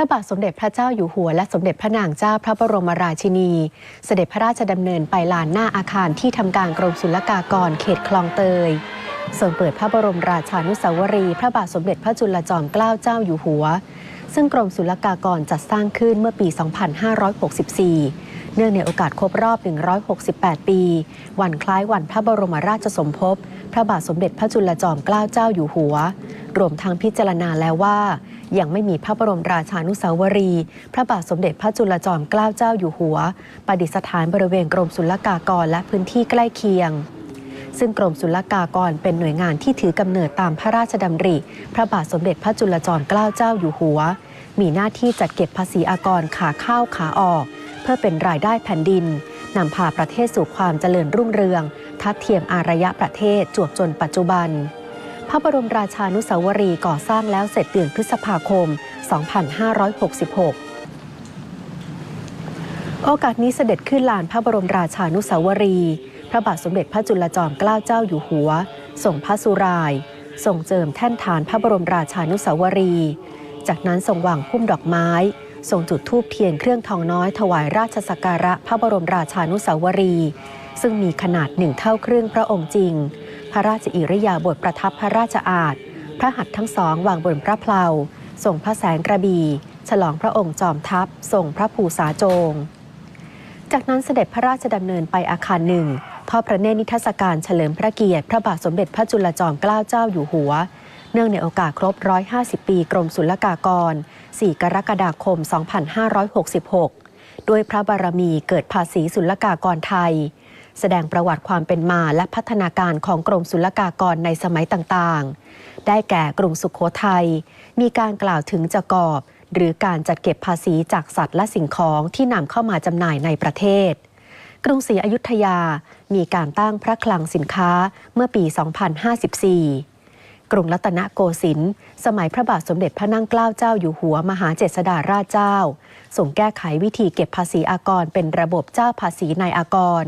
ระบาทสมเด็จพระเจ้าอยู่หัวและสมเด็จพระนางเจ้าพระบรมราชินี เสด็จพระราชดำเนินไปลานหน้าอาคารที่ทำการกรมศุลกากรเขตคลองเตยส่วนเปิดพระบรมราชานุสาวรีย์พระบาทสมเด็จพระจุลจอมเกล้าเจ้าอยู่หัว ซึ่งกรมศุลกากรจัดสร้างขึ้นเมื่อปี 2564 เนื่องในโอกาสครบรอบ 168 ปี วันคล้ายวันพระบรมราชสมภพ พระบาทสมเด็จพระจุลจอมเกล้าเจ้าอยู่หัว รวมทั้งพิจารณาแล้วว่า ยังไม่มีพระบรมราชานุสาวรีย์พระบาทสมเด็จพระจุลจอมเกล้าเจ้าอยู่หัวประดิษฐานบริเวณกรมศุลกากรและพื้นที่ใกล้เคียง ซึ่งกรมศุลกากรเป็นหน่วยงานที่ถือกำเนิดตามพระราชดำริ พระบาทสมเด็จพระจุลจอมเกล้าเจ้าอยู่หัว มีหน้าที่จัดเก็บภาษีอากรขาเข้าขาออก เพื่อเป็นรายได้แผ่นดินนำพาประเทศสู่ความเจริญรุ่งเรือง ทัดเทียมอารยะประเทศจวบจนปัจจุบัน พระบรมราชานุสาวรีย์ก่อสร้างแล้วเสร็จเดือนพฤษภาคม 2566โอกาสนี้เสด็จขึ้นลานพระบรมราชานุสาวรี พระบาทสมเด็จพระจุลจอมเกล้าเจ้าอยู่หัวส่งพระสุรายส่งเจิมแท่นฐานพระบรมราชานุสาวรี จากนั้นส่งวางพุ่มดอกไม้ส่งจุดธูปเทียนเครื่องทองน้อยถวายราชสักการะพระบรมราชานุสาวรี ซึ่งมีขนาดหนึ่งเท่าครึ่งพระองค์จริง พระราชอิริยาบถประทับพระราชอาณพระหัตถ์ทั้งสองวางบนพระเพลาส่งพระแสงกระบี่ฉลองพระองค์จอมทัพส่งพระภูษาโจง จากนั้นเสด็จพระราชดำเนินไปอาคารหนึ่งทอดพระเนตรนิทรรศการเฉลิมพระเกียรติ พระบาทสมเด็จพระจุลจอมเกล้าเจ้าอยู่หัว เนื่องในโอกาสครบ 150 ปีกรมศุลกากร 4 กรกฎาคม 2566 ด้วยพระบารมีเกิดภาษีศุลกากรไทย แสดงประวัติความเป็นมาและพัฒนาการของกรมศุลกากรในสมัยต่างๆ ได้แก่กรุงสุขโขทัย มีการกล่าวถึงจะกอบ หรือการจัดเก็บภาษีจากสัตว์และสิ่งของที่นำเข้ามาจำหน่ายในประเทศ กรุงศรีอยุธยา มีการตั้งพระคลังสินค้าเมื่อปี 2054กรุงรัตนโกสินทร์สมัยพระบาทสมเด็จพระนั่งเกล้าเจ้าอยู่หัวมหาเจษฎาราชเจ้าส่งแก้ไขวิธีเก็บภาษีอากรเป็นระบบเจ้าภาษีนายอากร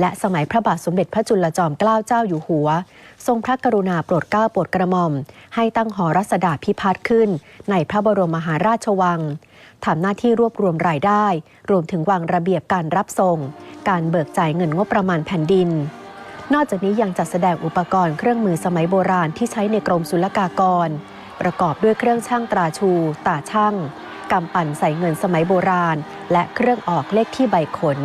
และสมัยพระบาทสมเด็จพระจุลจอมเกล้าเจ้าอยู่หัว ทรงพระกรุณาโปรดเกล้าโปรดกระหม่อม ให้ตั้งหอรัศดาพิพัฒน์ขึ้น ในพระบรมมหาราชวังทำหน้าที่รวบรวมรายได้ รวมถึงวางระเบียบการรับส่ง การเบิกจ่ายเงินงบประมาณแผ่นดิน นอกจากนี้ยังจัดแสดงอุปกรณ์เครื่องมือสมัยโบราณที่ใช้ในกรมศุลกากร ประกอบด้วยเครื่องช่างตราชู ตาช่างกำปั่นใส่เงินสมัยโบราณ และเครื่องออกเลขที่ใบขน